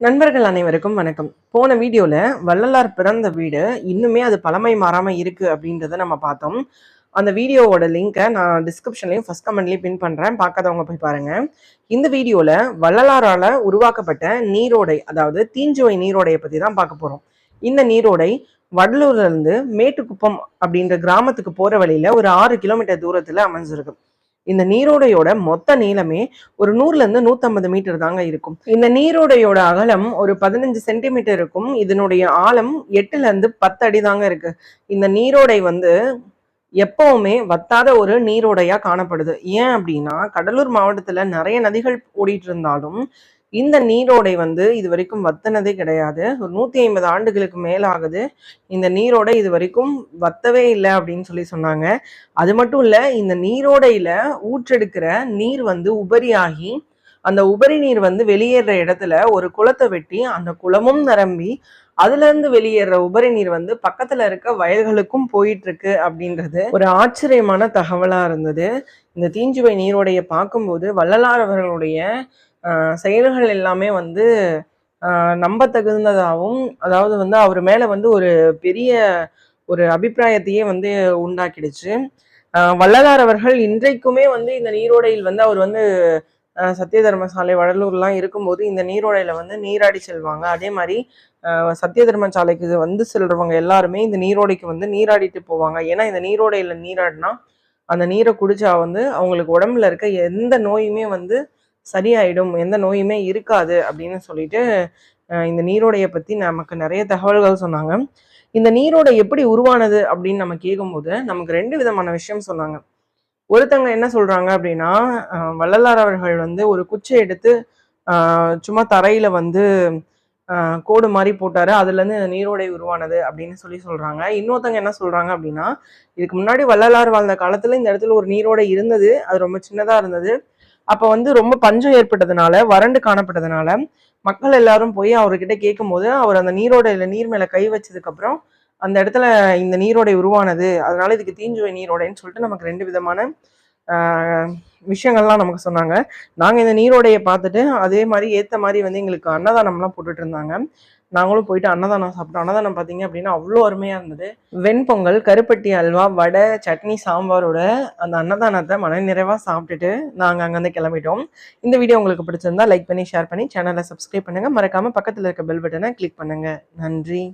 நண்பர்கள் அனைவருக்கும் வணக்கம். போன வீடியோவில் வள்ளலார் பிறந்த வீடு இன்னுமே அது பழமை மாறாமல் இருக்குது அப்படின்றத நம்ம பார்த்தோம். அந்த வீடியோவோட லிங்கை நான் டிஸ்கிரிப்ஷன்லையும் ஃபஸ்ட் கமெண்ட்லையும் பின் பண்ணுறேன் பார்க்காதவங்க போய் பாருங்கள் இந்த வீடியோவில் வள்ளலாரால் உருவாக்கப்பட்ட நீரோடை அதாவது தீஞ்சுவை நீரோடையை பற்றி தான் பார்க்க போகிறோம் இந்த நீரோடை வடலூர்லேருந்து மேட்டுக்குப்பம் அப்படின்ற கிராமத்துக்கு போகிற வழியில் ஒரு ஆறு கிலோமீட்டர் தூரத்தில் அமைஞ்சிருக்கு. இந்த நீரோடையோட மொத்த நீளமே ஒரு நூறுலேருந்து நூற்றம்பது மீட்டர் தாங்க இருக்கும். இந்த நீரோடையோட அகலம் ஒரு பதினஞ்சு சென்டிமீட்டர் இருக்கும். இதனுடைய ஆழம் எட்டுலேருந்து பத்து அடி தாங்க இருக்கு. இந்த நீரோடை வந்து எப்பவுமே வத்தாத ஒரு நீரோடையாக காணப்படுது. ஏன் அப்படின்னா கடலூர் மாவட்டத்தில் நிறைய நதிகள் ஓடிட்டு இருந்தாலும் இந்த நீரோடை வந்து இது வரைக்கும் வத்தினதே கிடையாது. ஒரு நூற்றி ஐம்பது ஆண்டுகளுக்கு மேலே ஆகுது இந்த நீரோடை இது வரைக்கும் வத்தவே இல்லை அப்படின்னு சொல்லி சொன்னாங்க. அது மட்டும் இல்லை இந்த நீரோடையில் ஊற்றெடுக்கிற நீர் வந்து உபரியாகி அந்த உபரி நீர் வந்து வெளியேற இடத்துல ஒரு குளத்தை வெட்டி அந்த குளமும் நிரம்பி அதுலேருந்து வெளியேற உபரி நீர் வந்து பக்கத்தில் இருக்க வயல்களுக்கும் போயிட்டுருக்கு அப்படின்றது ஒரு ஆச்சரியமான தகவலாக இருந்தது. இந்த தீஞ்சுவை நீரோடைய பார்க்கும்போது வள்ளலார் அவர்களுடைய செயல்கள் எல்லாமே வந்து நம்ப தகுந்ததாகவும் அதாவது வந்து அவர் மேலே வந்து ஒரு பெரிய ஒரு அபிப்பிராயத்தையே வந்து உண்டாக்கிடுச்சு. ஆஹ், வள்ளலார் அவர்கள் இன்றைக்குமே வந்து இந்த நீரோடையில் வந்து அவர் வந்து ஆஹ், சத்திய தர்மசாலை வடலூர்லாம் இருக்கும்போது இந்த நீரோடையில வந்து நீராடி செல்வாங்க. அதே மாதிரி ஆஹ், சத்திய தர்மசாலைக்கு வந்து செல்றவங்க எல்லாருமே இந்த நீரோடைக்கு வந்து நீராடிட்டு போவாங்க. ஏன்னா இந்த நீரோடையில நீராடினா அந்த நீரை குடிச்சா வந்து அவங்களுக்கு உடம்புல இருக்க எந்த நோயுமே வந்து சரியாயிடும் எந்த நோயுமே இருக்காது அப்படின்னு சொல்லிட்டு இந்த நீரோடையை பற்றி நமக்கு நிறைய தகவல்கள் சொன்னாங்க. இந்த நீரோடை எப்படி உருவானது அப்படின்னு நம்ம கேட்கும்போது நமக்கு ரெண்டு விதமான விஷயம் சொன்னாங்க. ஒருத்தங்க என்ன சொல்றாங்க அப்படின்னா வள்ளலார் அவர்கள் வந்து ஒரு குச்சை எடுத்து ஆஹ், சும்மா தரையில வந்து கோடு மாதிரி போட்டாரு அதுல இருந்து இந்த நீரோடை உருவானது அப்படின்னு சொல்லி சொல்றாங்க. இன்னொருத்தங்க என்ன சொல்றாங்க அப்படின்னா இதுக்கு முன்னாடி வள்ளலார் வாழ்ந்த காலத்துல இந்த இடத்துல ஒரு நீரோடை இருந்தது அது ரொம்ப சின்னதா இருந்தது. அப்போ வந்து ரொம்ப பஞ்சம் ஏற்பட்டதுனால வறண்டு காணப்பட்டதுனால மக்கள் எல்லாரும் போய் அவர்கிட்ட கேட்கும்போது அவர் அந்த நீரோடையில நீர் மேல கை வச்சதுக்கு அப்புறம் அந்த இடத்துல இந்த நீரோடை உருவானது அதனால இதுக்கு தீஞ்சுவை நீரோடைன்னு சொல்லிட்டு நமக்கு ரெண்டு விதமான விஷயங்கள்லாம் நமக்கு சொன்னாங்க. நாங்கள் இந்த நீரோடையை பார்த்துட்டு அதே மாதிரி ஏற்ற மாதிரி வந்து எங்களுக்கு அன்னதானம்லாம் போட்டுட்டு இருந்தாங்க. நாங்களும் போயிட்டு அன்னதானம் சாப்பிட்டோம். அன்னதானம் பார்த்தீங்க அப்படின்னா அவ்வளோ அருமையாக இருந்தது. வெண்பொங்கல் கருப்பட்டி அல்வா வடை சட்னி சாம்பாரோட அந்த அன்னதானத்தை மன நிறைவாக சாப்பிட்டுட்டு நாங்கள் அங்கேருந்து கிளம்பிட்டோம். இந்த வீடியோ உங்களுக்கு பிடிச்சிருந்தா லைக் பண்ணி ஷேர் பண்ணி சேனலை சப்ஸ்கிரைப் பண்ணுங்கள் மறக்காமல் பக்கத்தில் இருக்க பெல் பட்டனை கிளிக் பண்ணுங்கள் நன்றி.